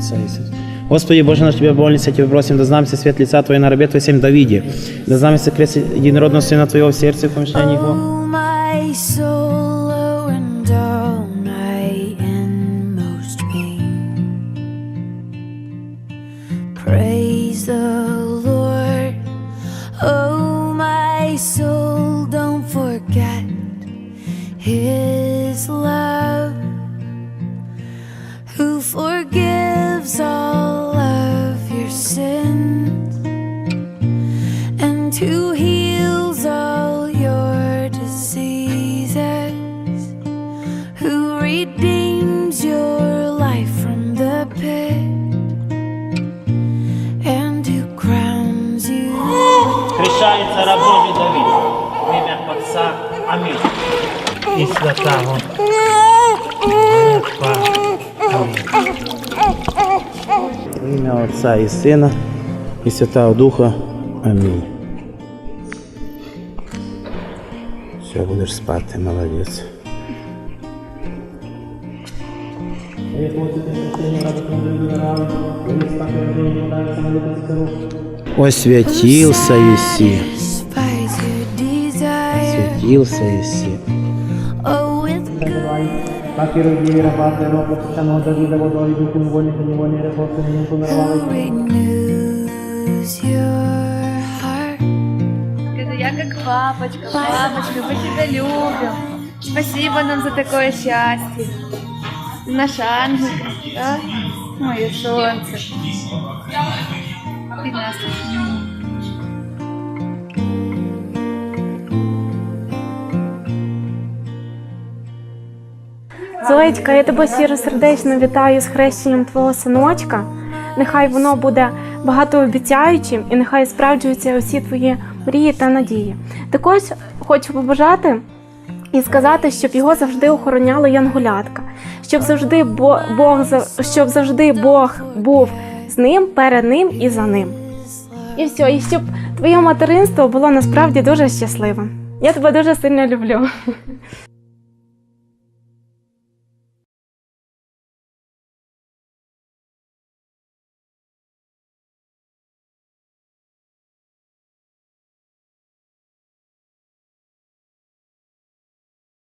Отца и Сына. Господи, Боже наш, Тебя молимся, Тебя просим, да знамся свет лица Твоего на рабе Твоем Давиде, да знамся крест единородного Сына Твоего в сердце и помышлении Его. Oh, His love, who forgives all of your sins and who heals all your diseases, who redeems your life from the pit, and who crowns you. Хрещається раб Божий Давид, в ім'я Отця. Амінь. І святого. Духа. Амінь. В ім'я Отця і Сина, і Святого Духа. Амінь. Все, будеш спати, молодець. Освятился Еси, Satisfies your desire. освятился Еси. так и роди раба пророка Писаного Давида водой духом воли за него не репосту не. Скажи, я как папочка, папочка, мы тебя любим. Спасибо нам за такое счастье. Наш ангел, да? Мое солнце. Ты нас. Зоєчка, я тебе щиросердечно вітаю з хрещенням твого синочка. Нехай воно буде багатообіцяючим і нехай справджуються усі твої мрії та надії. Також хочу побажати і сказати, щоб його завжди охороняла янголятка, щоб завжди Бог щоб завжди Бог був з ним, перед ним і за ним. І все, і щоб твоє материнство було насправді дуже щасливим. Я тебе дуже сильно люблю.